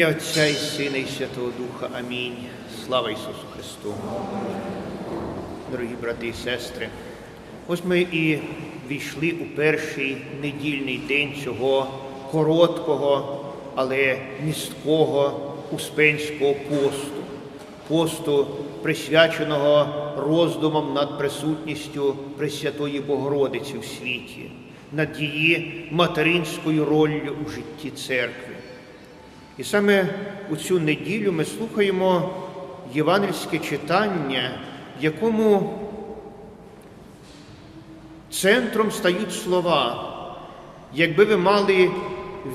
ім'я Отця і Сина, і Святого Духа. Амінь. Слава Ісусу Христу. Дорогі брати і сестри, ось ми і війшли у перший недільний день цього короткого, але місткого успенського посту, посту, присвяченого роздумам над присутністю Пресвятої Богородиці в світі, над її материнською роллю у житті церкви. І саме у цю неділю ми слухаємо євангельське читання, в якому центром стають слова. Якби ви мали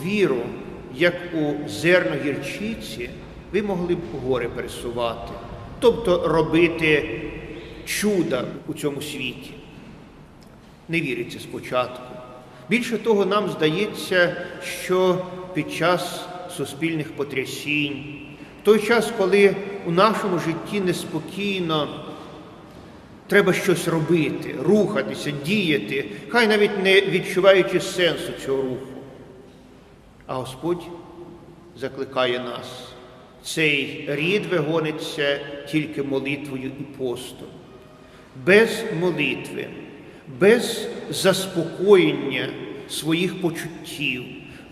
віру, як у зерно гірчиці, ви могли б гори пересувати, тобто робити чуда у цьому світі. Не віриться спочатку. Більше того, нам здається, що під час суспільних потрясінь, в той час, коли у нашому житті неспокійно, треба щось робити, рухатися, діяти, хай навіть не відчуваючи сенсу цього руху. А Господь закликає нас. Цей рід вигониться тільки молитвою і постом. Без молитви, без заспокоєння своїх почуттів,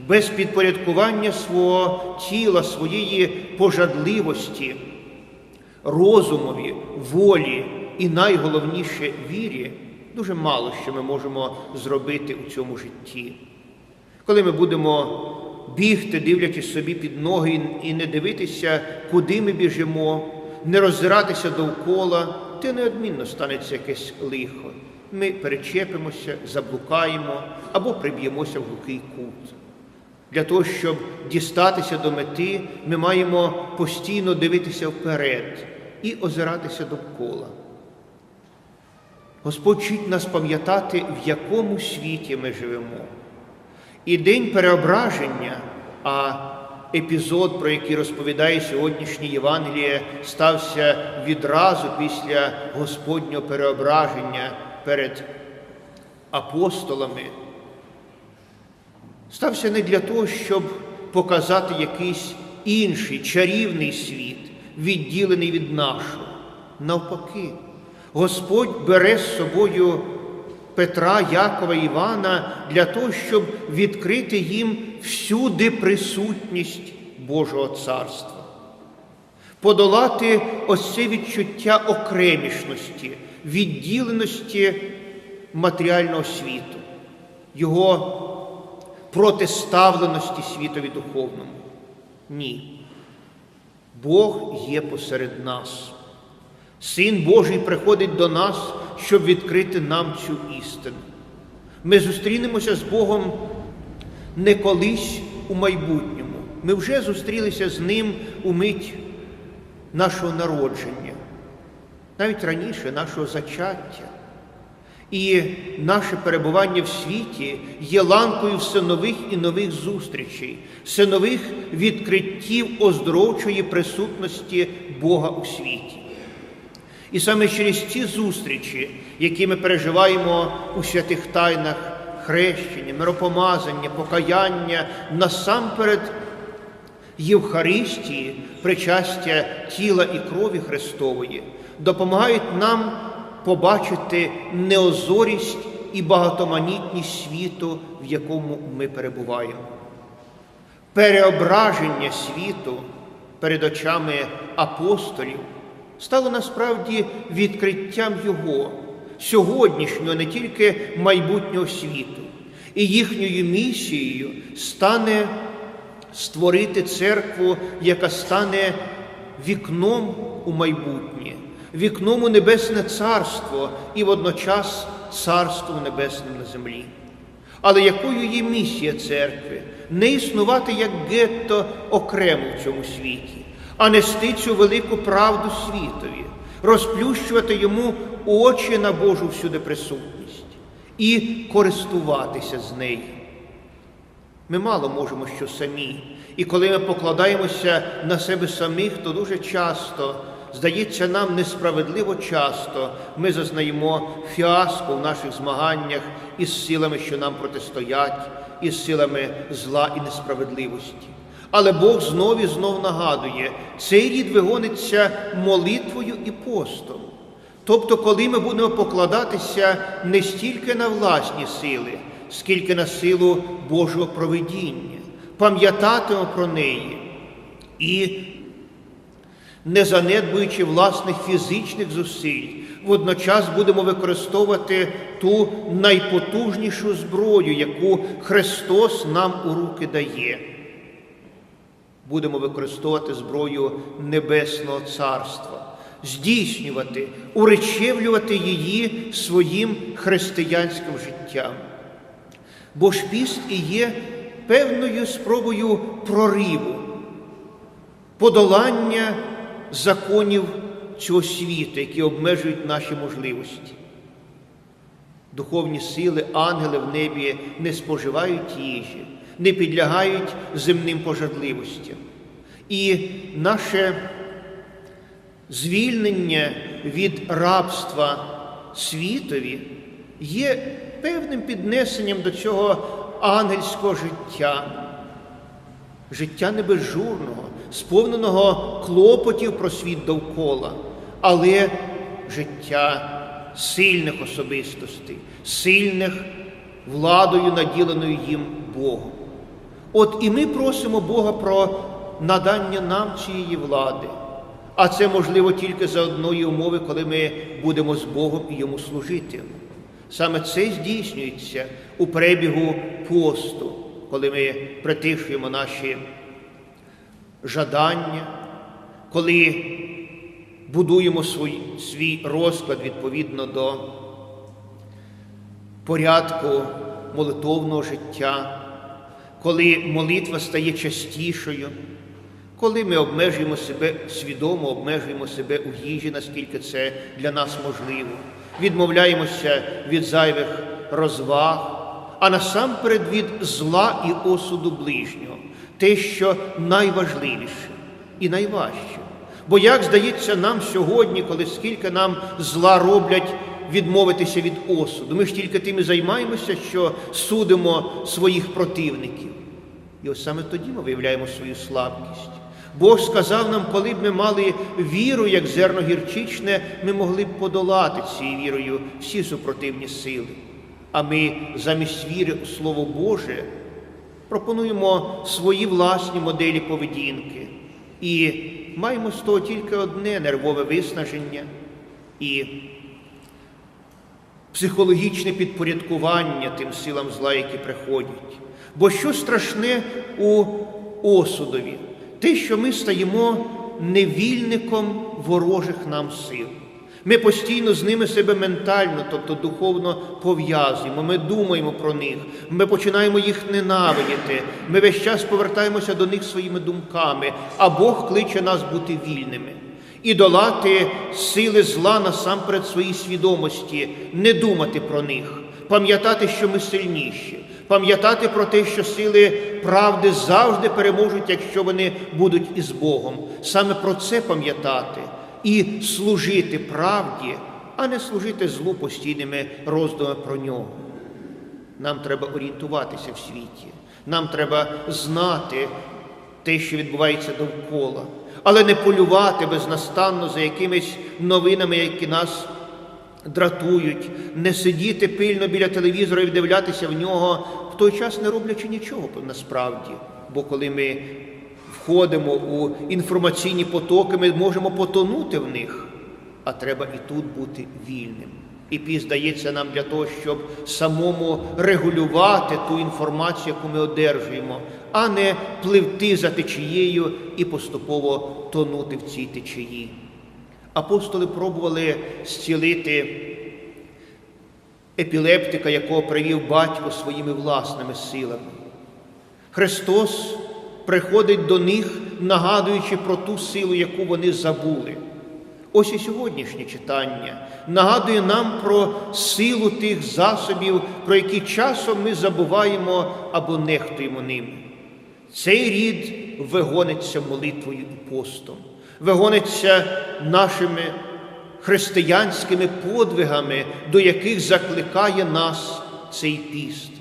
без підпорядкування свого тіла, своєї пожадливості, розумові, волі і найголовніше вірі, дуже мало що ми можемо зробити у цьому житті. Коли ми будемо бігти, дивлячись собі під ноги і не дивитися, куди ми біжимо, не роззиратися довкола, то неодмінно станеться якесь лихо. Ми перечепимося, заблукаємо або приб'ємося в глухий кут. Для того, щоб дістатися до мети, ми маємо постійно дивитися вперед і озиратися довкола. Господь вчить нас пам'ятати, в якому світі ми живемо. І день переображення, а епізод, про який розповідає сьогоднішнє Євангеліє, стався відразу після Господнього переображення перед апостолами. Стався не для того, щоб показати якийсь інший чарівний світ, відділений від нашого. Навпаки, Господь бере з собою Петра, Якова Івана для того, щоб відкрити їм всюди присутність Божого Царства, подолати ось це відчуття окремішності, відділеності матеріального світу, його протиставленості світові духовному. Ні. Бог є посеред нас. Син Божий приходить до нас, щоб відкрити нам цю істину. Ми зустрінемося з Богом не колись у майбутньому. Ми вже зустрілися з Ним у мить нашого народження, навіть раніше нашого зачаття. І наше перебування в світі є ланкою все нових і нових зустрічей, все нових відкриттів оздоровчої присутності Бога у світі. І саме через ці зустрічі, які ми переживаємо у святих тайнах хрещення, миропомазання, покаяння, насамперед Євхаристії, причастя тіла і крові Христової, допомагають нам побачити неозорість і багатоманітність світу, в якому ми перебуваємо. Переображення світу перед очами апостолів стало насправді відкриттям Його, сьогоднішнього, не тільки майбутнього світу. І їхньою місією стане створити церкву, яка стане вікном у майбутнє, вікном у Небесне Царство і водночас Царством Небесним на землі. Але якою є місія церкви? Не існувати як гетто окремо в цьому світі, а нести цю велику правду світові, розплющувати йому очі на Божу всюди присутність і користуватися з нею. Ми мало можемо що самі. І коли ми покладаємося на себе самих, то дуже часто, здається, нам несправедливо часто ми зазнаємо фіаско в наших змаганнях із силами, що нам протистоять, із силами зла і несправедливості. Але Бог знов і знов нагадує, цей рід вигониться молитвою і постом. Тобто, коли ми будемо покладатися не стільки на власні сили, скільки на силу Божого провидіння, пам'ятатимо про неї і, не занедбуючи власних фізичних зусиль, водночас будемо використовувати ту найпотужнішу зброю, яку Христос нам у руки дає. Будемо використовувати зброю Небесного Царства, здійснювати, уречевлювати її своїм християнським життям. Бо ж піст і є певною спробою прориву, подолання законів цього світу, які обмежують наші можливості. Духовні сили, ангели в небі не споживають їжі, не підлягають земним пожадливостям. І наше звільнення від рабства світові є певним піднесенням до цього ангельського життя, життя небезжурного, сповненого клопотів про світ довкола, але життя сильних особистостей, сильних владою, наділеною їм Богом. От і ми просимо Бога про надання нам цієї влади. А це можливо тільки за одної умови, коли ми будемо з Богом і йому служити. Саме це здійснюється у перебігу посту, коли ми притишуємо наші жадання, коли будуємо свій, свій розклад відповідно до порядку молитовного життя, коли молитва стає частішою, коли ми обмежуємо себе свідомо, обмежуємо себе у їжі, наскільки це для нас можливо, відмовляємося від зайвих розваг, а насамперед від зла і осуду ближнього, те, що найважливіше і найважче. Бо як здається нам сьогодні, коли скільки нам зла роблять відмовитися від осуду, ми ж тільки тим і займаємося, що судимо своїх противників. І ось саме тоді ми виявляємо свою слабкість. Бог сказав нам, коли б ми мали віру, як зерно гірчичне, ми могли б подолати цією вірою всі супротивні сили. А ми замість віри у Слово Боже пропонуємо свої власні моделі поведінки і маємо з того тільки одне нервове виснаження і психологічне підпорядкування тим силам зла, які приходять. Бо що страшне у осудові? Те, що ми стаємо невільником ворожих нам сил. Ми постійно з ними себе ментально, тобто духовно пов'язуємо, ми думаємо про них, ми починаємо їх ненавидіти, ми весь час повертаємося до них своїми думками, а Бог кличе нас бути вільними і долати сили зла насамперед своїй свідомості, не думати про них, пам'ятати, що ми сильніші, пам'ятати про те, що сили правди завжди переможуть, якщо вони будуть із Богом. Саме про це пам'ятати і служити правді, а не служити злу постійними роздумами про нього. Нам треба орієнтуватися в світі, нам треба знати те, що відбувається довкола, але не полювати безнастанно за якимись новинами, які нас дратують, не сидіти пильно біля телевізора і вдивлятися в нього, в той час не роблячи нічого насправді. Бо коли ми входимо у інформаційні потоки, ми можемо потонути в них, а треба і тут бути вільним. І піс дається нам для того, щоб самому регулювати ту інформацію, яку ми одержуємо, а не пливти за течією і поступово тонути в цій течії. Апостоли пробували зцілити епілептика, якого привів батько своїми власними силами. Христос приходить до них, нагадуючи про ту силу, яку вони забули. Ось і сьогоднішнє читання нагадує нам про силу тих засобів, про які часом ми забуваємо або нехтуємо ними. Цей рід вигониться молитвою і постом, вигониться нашими християнськими подвигами, до яких закликає нас цей піст.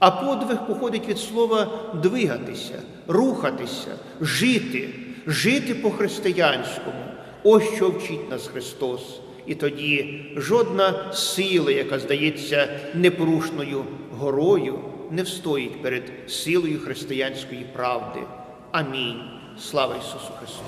А подвиг походить від слова двигатися, рухатися, жити, жити по-християнському. Ось що вчить нас Христос. І тоді жодна сила, яка здається непорушною горою, не встоїть перед силою християнської правди. Амінь. Слава Ісусу Христу!